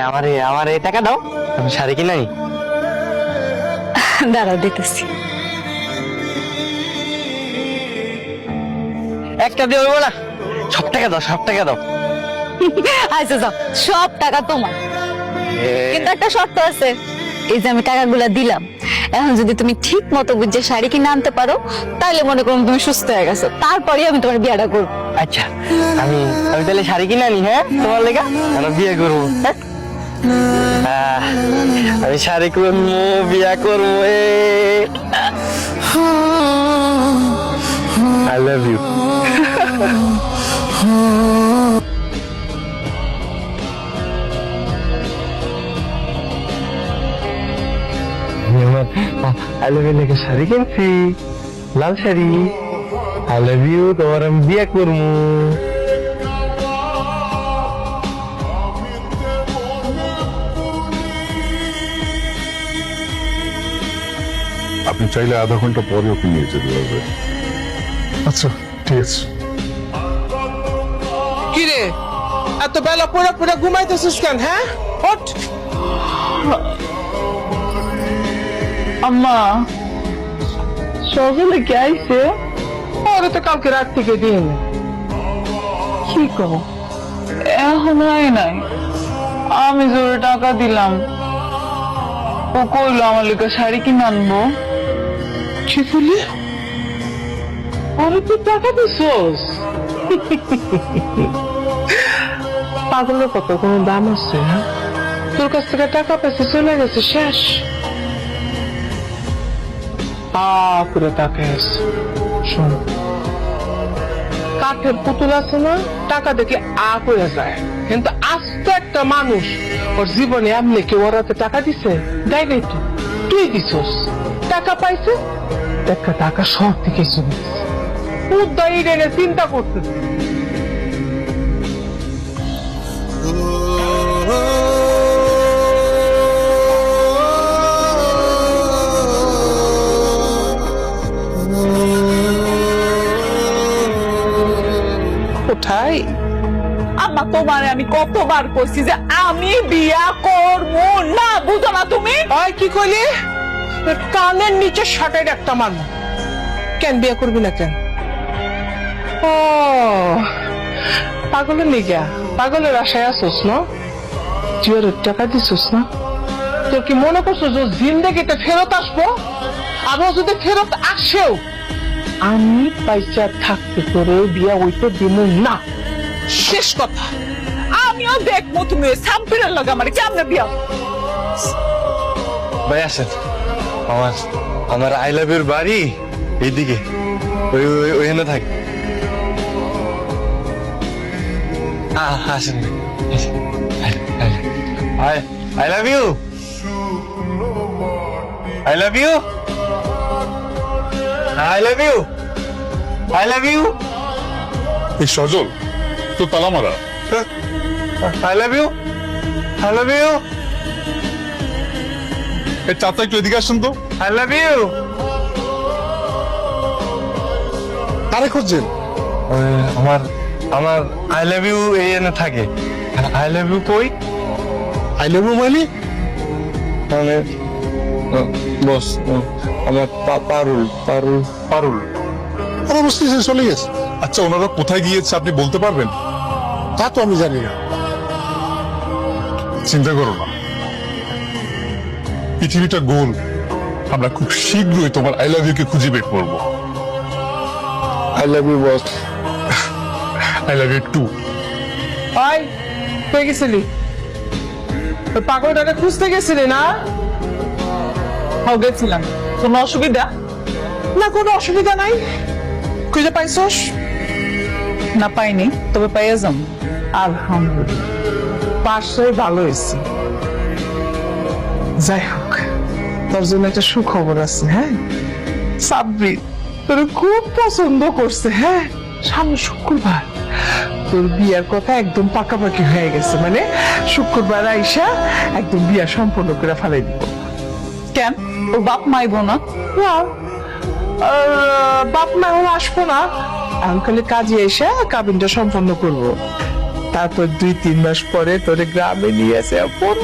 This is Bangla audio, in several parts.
আমার এই- আমার এই টাকা দাও আমি শাড়ি কিনাই দাঁড়াও দিতেছি। একটা দিয়ে হইবো না সব টাকা দাও সব টাকা দাও। আচ্ছা যাও সব টাকা তোমার। কিন্তু একটা শর্ত আছে এই যে আমি টাকাগুলা দিলাম এখন যদি তুমি ঠিক মতো বুঝে শাড়ি কিনে আনতে পারো তাহলে মনে করুন তুমি সুস্থ হয়ে গেছো। তারপরে আমি তোমার বিয়েটা করব। আচ্ছা আমি আমি তাহলে শাড়ি কিনে আনি হ্যাঁ তোমার লেগা? বিয়ে করব। হ্যাঁ? আমি শাড়ি করব বিয়া করব আই লাভ ইউ লাল শাড়ি আই লাভ ইউ তোমার আমি বিয়ে করব। চাইলে আধা ঘণ্টা পরে ওকে নিয়ে যেতে পারবেন আচ্ছা ঠিক আছে। কিরে এত বেলা পড়ে পড়ে ঘুমাইতেছিস কেন হ্যাঁ? ওঠ। আম্মা সকালে কে আইছে? ওরে তো কালকে রাত থেকে দিন। কি কো? এখন আয় নাই। আমি জোরে টাকা দিলাম। ও কইলো আমার লিগে শাড়ি কিনে আনব। কি বলি ওরে তুই টাকা দিছোস। পাগলের কত কোনো দাম আছে হ্যাঁ? তোর কাছ থেকে টাকা পেছে চলে গেছে, শেষ। শোন। কাঠের পুতুল আছে না, টাকা দেখে আ করে যায়। কিন্তু আস্ত একটা মানুষ, ওর জীবনে এমনি কেউ ওরাতে টাকা দিছে, দেয় তুই দিছস। টাকা পাইছে? একটা টাকা সব থেকে চলে উদ্দাই রেনে চিন্তা করতেছে কোথায়? আম্মা তোমারে আমি কতবার কইছি যে আমি বিয়া করব? না বুঝো না তুমি। আয় কি কইলি? কানের নিচে শাটাই একটা মারবো কেন বিয়ে করবি না কেন? ও, পাগলের নিগা পাগলের আশায় আসোস না? তুই ওর টাকা দিছিস না? তোর কি মনে করছ যে জিন্দগিতে ফেরত আসব? আরও যদি ফেরত আসেও, আমি পয়সা থাকতে করে বিয়া হইতে দিব না। শেষ কথা। আমিও দেখব তুমি সাম্পিরের লগে আমার কেমনে বিয়া ভাই, আসেন। আমার আমার আই লাভ ইউর বাড়ি এইদিকে। ওই ওই- ওইখানে থাক। আসেন। I I love you I love you I love you I love you এই সজল তো তালা মারা। I love you I love you এই চাচা একটু এদিকে আসুন তো। আই লাভ ইউ কারে খুঁজছেন? আমার আমার আই লাভ ইউ এই এনে থাকে। আই লাভ ইউ কই? আই লাভ ইউ মানে? মানে বস আমার পারুল পারুল। পারুল। আমার বুঝতে সে চলে গেছে। আচ্ছা ওনারা কোথায় গিয়েছে আপনি বলতে পারবেন? তা তো আমি জানি না। চিন্তা করো না। পৃথিবীটা গোল। আমরা খুব শীঘ্রই তোমার আই লাভ ইউ কে খুঁজে বের করব। I love you boss I love you too আয় কই গেছিলি? ওই পাগলটাকে খুঁজতে গেছিলি না? হও গেছিলাম। কোনো অসুবিধা? না কোনো অসুবিধা নাই। খুঁজে পাইছস? না পাইনি। তবে পাইয়া যাম। আলহামদুলিল্লাহ। পাশে ভালো হয়েছে। যাই হোক তোর জন্য একটা সুখবর আছে হ্যাঁ? সাব্বির তোর খুব পছন্দ করছে হ্যাঁ? সামনে শুক্রবার। তোর বিয়ার কথা একদম পাকাপাকি হয়ে গেছে মানে শুক্রবার আইসা একদম বিয়া সম্পন্ন করে ফেলাই দিব। কেন? ওর বাপ মাই বোনা না? বাপ মা এখন আসব না। আঙ্কালে কাজে এসে কাবিনটা সম্পন্ন করব। তারপর দুই তিন মাস পরে তোরে গ্রামে নিয়ে এসে বড়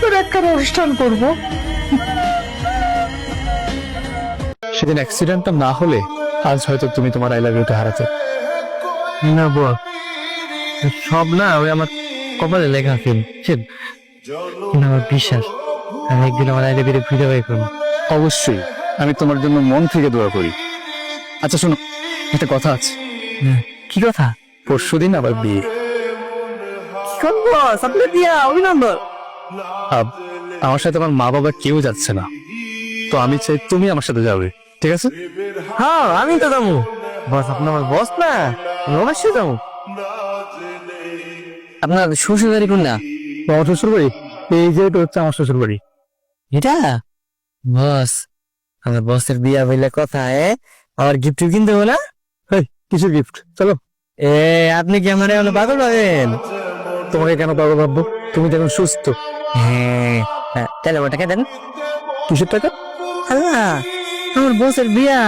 করে একটা অনুষ্ঠান করব। সেদিন অ্যাক্সিডেন্টটা না হলে আজ হয়তো তুমি তোমার আই লাভ ইউটা হারাতে। না বল। সব না ওই আমার কপালে লেখা ফিল কিন্তু আমার বিশ্বাস আমি একদিন আমার আইলে বেরিয়ে ফিরে বাই করব। অবশ্যই আমি তোমার জন্য মন থেকে দোয়া করি। আচ্ছা শোনো একটা কথা আছে। কি কথা? পরশু দিন আবার বিয়ে। আপনি দিয়া অভিনন্দন। আব, আমার সাথে আমার মা বাবা কেউ যাচ্ছে না। তো আমি চাই তুমি আমার সাথে যাবে ঠিক আছে? হ্যাঁ আমি তো যাব। বস আপনার আমার বস না? আমি অবশ্যই যাব। আপনার শ্বশুর বাড়ি কোন না আমার শ্বশুর বাড়ি এই যে এটা হচ্ছে আমার শ্বশুর বাড়ি এটা? বস আমার বসের বিয়া হইলে কথা এ? আমার গিফট কিনতে হবে না? কিসের গিফট চলো। এ আপনি কি আমার পাগল হবেন তোমাকে কেন পাগল ভাববো? তুমি তো এখন সুস্থ। হ্যাঁ। তাহলে আমার টাকা দেন? কিসের টাকা? আল্লাহ আমার বসের বিয়া।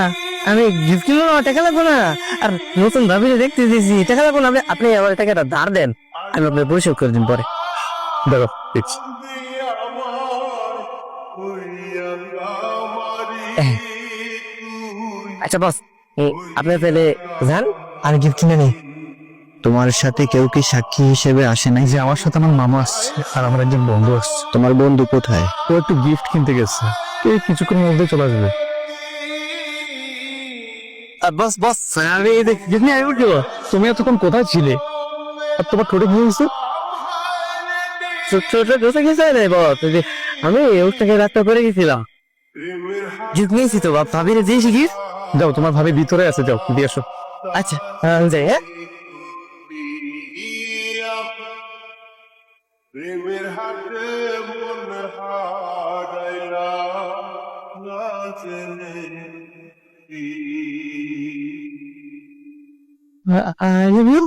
আমি গিফট কিনবো না টাকা লাগবো না। আর নতুন ভাবি দেখতে দিয়েছি টাকা লাগবো না। আপনি আপনি আমার টাকাটা ধার দেন। আমি আপনার পরিশোধ করে দিন পরে। দেখো দেখছি। আচ্ছা বস আপনি তাহলে যান। আর গিফট কিনে নেই। তোমার সাথে কেউ কি সাক্ষী হিসেবে আসে নাই? যে আমার সাথে আমার মামা আসছে আর আমার একজন বন্ধু আসছে। তোমার বন্ধু কোথায়? ও একটু গিফট কিনতে গেছে। এই কিছুক্ষণের মধ্যে চলে আসবে। বস বস আমি গিফট আমি উঠবো তুমি এতক্ষণ কোথায় ছিলে? আর তোমার ঠোঁটে কি হয়েছে? ছোট দোষে গেছে রে ওই যে আমি ওর থেকে রাতটা করে গেছিলাম। গিফট নিয়েছি তো বাপ ভাবিরে দিয়েছি গিফট যাও তোমার ভাবি ভিতরে আছে যাও দিয়ে আসো। আচ্ছা আমি যাই হ্যাঁ? প্রেমের হাটে মন হারাইলা নাচনে I love you.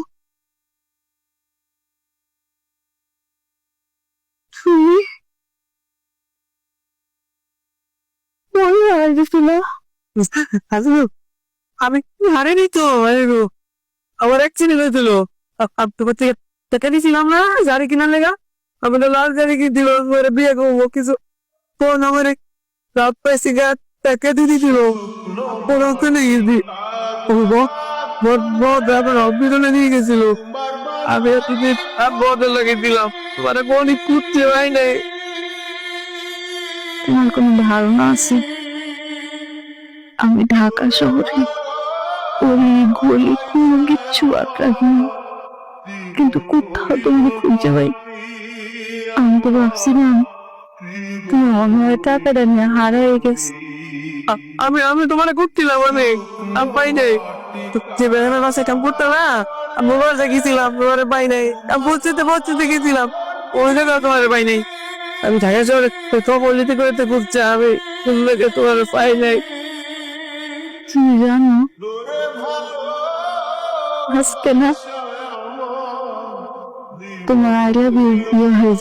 Truly? বলো আর কিছু না আসলে আমি হারিনি তো আরে আমার অ্যাক্সিডেন্ট হয়েছিল আপনি কোথা থেকে টাকা দিয়েছিলাম না গাড়ি কিনার লেগা আমি লাল গাড়ি কিনছিল পরে বিয়ে করব, কিছু ফোন আমার রাত পাইছি গা ওখানে গেছি বড় বড় আপনার হসপিটালে নিয়ে গেছিল। আমি এতদিন বড় লাগিয়ে দিলাম। কোনই খুঁজতে পাই নাই। তোমার কোনো ধারণা আছে? আমি ঢাকা শহরে ওই গলি কোনো কিন্তু কোথাও তোমাকে খুঁজে পাই আমি তো ভাবছিলাম তুমি হয় টাকাটা নিয়ে হারিয়ে গেছে আমি আমি তোমার ঘুরছিলাম অনেক আমি পাই নাই। যে বেড়ানোর বাসায় কাম করতে না আমি বাসা গেছিলাম তোমার পাই নাই। আমি পৌঁছতে পৌঁছতে গেছিলাম। ওই জায়গায় তোমার পাই নাই। আমি ঢাকা শহরে খবর নিতে করে তো ঘুরছি আমি তোমাকে তোমার পাই নাই। তুমি জানো, আজকে না তোমার আই লাভ ইউ হয়ে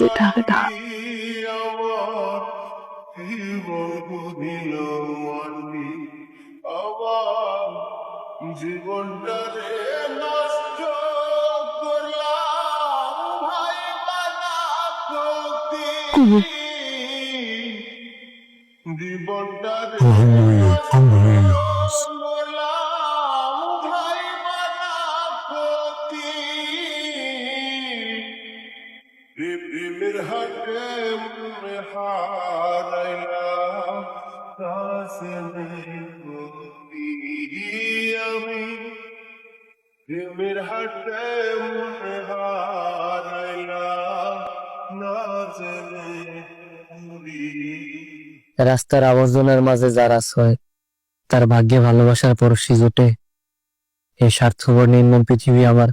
জীবনটারে নষ্ট করলাম ভাই বানা প্রেমের হাটে মনে রাস্তার আবর্জনার মাঝে যারা ছয় তার ভাগ্যে ভালোবাসার পরশি জুটে। এই স্বার্থপর নির্মম পৃথিবী আমার,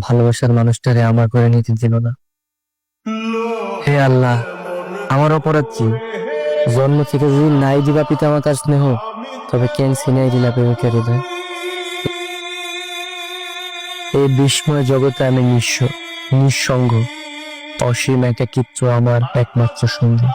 ভালোবাসার মানুষটারে আমার করে নিতে দিল না। হে আল্লাহ, আমার অপরাধ কি? জন্ম থেকে যদি নাই দিবা পিতা মাতার স্নেহ, তবে কেন সিনাই দিলা প্রেমিকের হৃদয়? এই বিস্ময় জগতে আমি নিঃস্ব, নিঃসঙ্গ, অসীম একাকিত্ব আমার একমাত্র সঙ্গী।